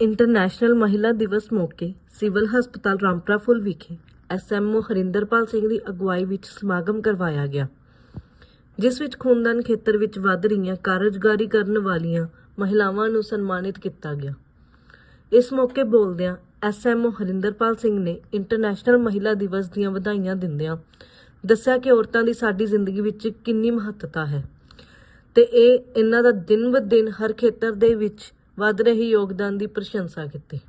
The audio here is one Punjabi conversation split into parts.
ਇੰਟਰਨੈਸ਼ਨਲ ਮਹਿਲਾ ਦਿਵਸ ਮੌਕੇ ਸਿਵਲ ਹਸਪਤਾਲ ਰਾਮਪੁਰਾ ਫੁੱਲ ਵਿਖੇ ਐਸਐਮਓ ਹਰਿੰਦਰਪਾਲ ਸਿੰਘ ਦੀ ਅਗਵਾਈ ਵਿੱਚ ਸਮਾਗਮ ਕਰਵਾਇਆ ਗਿਆ, ਜਿਸ ਵਿੱਚ ਖੂਨਦਾਨ ਖੇਤਰ ਵਿੱਚ ਵੱਧ ਰਹੀਆਂ ਕਾਰਜਕਾਰੀ ਕਰਨ ਵਾਲੀਆਂ ਮਹਿਲਾਵਾਂ ਨੂੰ ਸਨਮਾਨਿਤ ਕੀਤਾ ਗਿਆ। ਇਸ ਮੌਕੇ ਬੋਲਦਿਆਂ ਐਸਐਮਓ ਹਰਿੰਦਰਪਾਲ ਸਿੰਘ ਨੇ ਇੰਟਰਨੈਸ਼ਨਲ ਮਹਿਲਾ ਦਿਵਸ ਦੀਆਂ ਵਧਾਈਆਂ ਦਿੰਦਿਆਂ ਦੱਸਿਆ ਕਿ ਔਰਤਾਂ ਦੀ ਸਾਡੀ ਜ਼ਿੰਦਗੀ ਵਿੱਚ ਕਿੰਨੀ ਮਹੱਤਤਾ ਹੈ ਤੇ ਇਹ ਇਹਨਾਂ ਦਾ ਦਿਨ ਬ ਦਿਨ ਹਰ ਖੇਤਰ ਦੇ ਵਿੱਚ ਵੱਧ ਰਹੇ ਯੋਗਦਾਨ ਦੀ ਪ੍ਰਸ਼ੰਸਾ ਕੀਤੀ।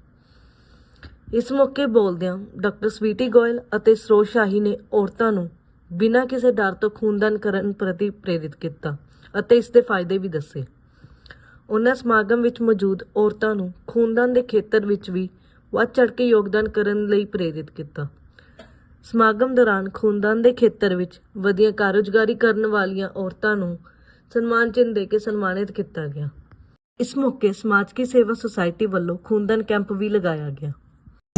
ਇਸ ਮੌਕੇ ਬੋਲਦਿਆਂ ਡਾਕਟਰ ਸਵੀਟੀ ਗੋਇਲ ਅਤੇ ਸਰੋਜ ਸ਼ਾਹੀ ਨੇ ਔਰਤਾਂ ਨੂੰ ਬਿਨਾਂ ਕਿਸੇ ਡਰ ਤੋਂ ਖੂਨਦਾਨ ਕਰਨ ਪ੍ਰਤੀ ਪ੍ਰੇਰਿਤ ਕੀਤਾ ਅਤੇ ਇਸ ਦੇ ਫਾਇਦੇ ਵੀ ਦੱਸੇ। ਉਹਨਾਂ ਸਮਾਗਮ ਵਿੱਚ ਮੌਜੂਦ ਔਰਤਾਂ ਨੂੰ ਖੂਨਦਾਨ ਦੇ ਖੇਤਰ ਵਿੱਚ ਵੀ ਵੱਧ ਚੜ੍ਹ ਕੇ ਯੋਗਦਾਨ ਕਰਨ ਲਈ ਪ੍ਰੇਰਿਤ ਕੀਤਾ। ਸਮਾਗਮ ਦੌਰਾਨ ਖੂਨਦਾਨ ਦੇ ਖੇਤਰ ਵਿੱਚ ਵਧੀਆ ਕਾਰਜਕਾਰੀ ਕਰਨ ਵਾਲੀਆਂ ਔਰਤਾਂ ਨੂੰ ਸਨਮਾਨ ਚਿੰਨ੍ਹ ਦੇ ਕੇ ਸਨਮਾਨਿਤ ਕੀਤਾ ਗਿਆ। ਇਸ ਮੌਕੇ ਸਮਾਜ ਕੀ ਸੇਵਾ ਸੁਸਾਇਟੀ ਵੱਲੋਂ ਖੂਨਦਾਨ ਕੈਂਪ ਵੀ ਲਗਾਇਆ ਗਿਆ।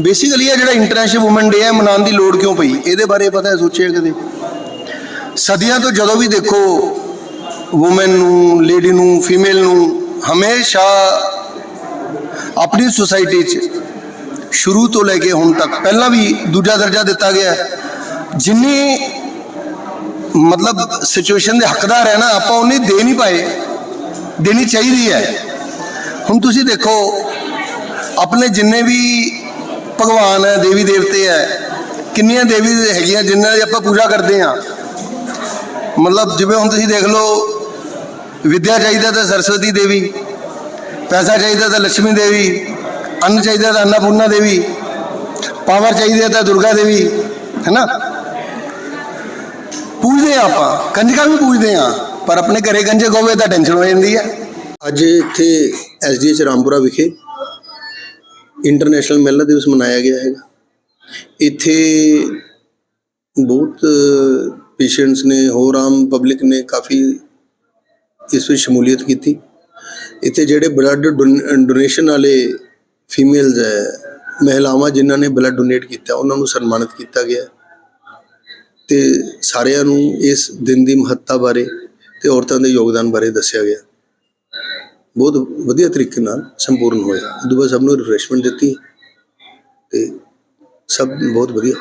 ਬੇਸਿਕਲੀ ਇਹ ਜਿਹੜਾ ਇੰਟਰਨੈਸ਼ਨਲ ਔਮਨ ਡੇ ਹੈ ਮਨਾਉਣ ਦੀ ਲੋੜ ਕਿਉਂ ਪਈ? ਇਹਦੇ ਬਾਰੇ ਪਤਾ ਸੋਚਿਆ ਕਦੇ? ਸਦੀਆਂ ਤੋਂ ਜਦੋਂ ਵੀ ਦੇਖੋ ਔਮਨ ਨੂੰ ਲੇਡੀ ਨੂੰ ਫੀਮੇਲ ਨੂੰ ਹਮੇਸ਼ਾ ਆਪਣੀ ਸੁਸਾਇਟੀ 'ਚ ਸ਼ੁਰੂ ਤੋਂ ਲੈ ਕੇ ਹੁਣ ਤੱਕ ਪਹਿਲਾਂ ਵੀ ਦੂਜਾ ਦਰਜਾ ਦਿੱਤਾ ਗਿਆ ਜਿੰਨੀ ਮਤਲਬ ਸਿਚੁਏਸ਼ਨ ਦੇ ਹੱਕਦਾਰ ਹੈ ਨਾ, ਆਪਾਂ ਉਨੀ ਦੇ ਨਹੀਂ ਪਾਏ, ਦੇਣੀ ਚਾਹੀਦੀ ਹੈ। ਹੁਣ ਤੁਸੀਂ ਦੇਖੋ, ਆਪਣੇ ਜਿੰਨੇ ਵੀ ਭਗਵਾਨ ਹੈ, ਦੇਵੀ ਦੇਵਤੇ ਹੈ, ਕਿੰਨੀਆਂ ਦੇਵੀ ਹੈਗੀਆਂ ਜਿਨ੍ਹਾਂ ਦੀ ਆਪਾਂ ਪੂਜਾ ਕਰਦੇ ਆ ਮਤਲਬ ਜਿਵੇਂ ਹੁਣ ਤੁਸੀਂ ਦੇਖ ਲਓ, ਵਿਦਿਆ ਚਾਹੀਦਾ ਤਾਂ ਸਰਸਵਤੀ ਦੇਵੀ, ਪੈਸਾ ਚਾਹੀਦਾ ਤਾਂ ਲక్ష్ਮੀ ਦੇਵੀ, ਅੰਨ ਚਾਹੀਦਾ ਤਾਂ ਅੰਨਪੂਰਨਾ ਦੇਵੀ, ਪਾਵਰ ਚਾਹੀਦੀ ਹੈ ਤਾਂ ਦੁਰਗਾ ਦੇਵੀ, ਹੈਨਾ? ਪੂਜਦੇ ਆ ਆਪਾਂ, ਕੰਜਕਾਂ ਵੀ ਪੂਜਦੇ ਆ ਪਰ ਆਪਣੇ ਘਰੇ ਕੰਜਕ ਹੋਵੇ ਤਾਂ ਟੈਨਸ਼ਨ ਹੋ ਜਾਂਦੀ ਹੈ। ਅੱਜ ਇੱਥੇ ਐਸਡੀਐਚ ਰਾਮਪੁਰਾ ਵਿਖੇ ਇੰਟਰਨੈਸ਼ਨਲ ਮਹਿਲਾ ਦਿਵਸ ਮਨਾਇਆ ਗਿਆ ਹੈਗਾ। ਇੱਥੇ ਬਹੁਤ ਪੇਸ਼ੈਂਟਸ ਨੇ, ਹੋਰ ਆਮ ਪਬਲਿਕ ਨੇ ਕਾਫੀ ਇਸ ਵਿੱਚ ਸ਼ਮੂਲੀਅਤ ਕੀਤੀ। ਇੱਥੇ ਜਿਹੜੇ ਬਲੱਡ ਡੋਨੇਸ਼ਨ ਵਾਲੇ ਫੀਮੇਲਸ ਹੈ, ਮਹਿਲਾਵਾਂ ਜਿਨ੍ਹਾਂ ਨੇ ਬਲੱਡ ਡੋਨੇਟ ਕੀਤਾ, ਉਹਨਾਂ ਨੂੰ ਸਨਮਾਨਿਤ ਕੀਤਾ ਗਿਆ। ਤੇ ਸਾਰਿਆਂ ਨੂੰ ਇਸ ਦਿਨ ਦੀ ਮਹੱਤਤਾ ਬਾਰੇ ਤੇ ਔਰਤਾਂ ਦੇ ਯੋਗਦਾਨ ਬਾਰੇ ਦੱਸਿਆ ਗਿਆ। ਬਹੁਤ ਵਧੀਆ ਤਰੀਕੇ ਨਾਲ ਸੰਪੂਰਨ ਹੋਇਆ। ਦੁਬਾਰਾ ਸਭ ਨੂੰ ਰਿਫਰੈਸ਼ਮੈਂਟ ਦਿੱਤੀ ਤੇ ਸਭ ਬਹੁਤ ਵਧੀਆ।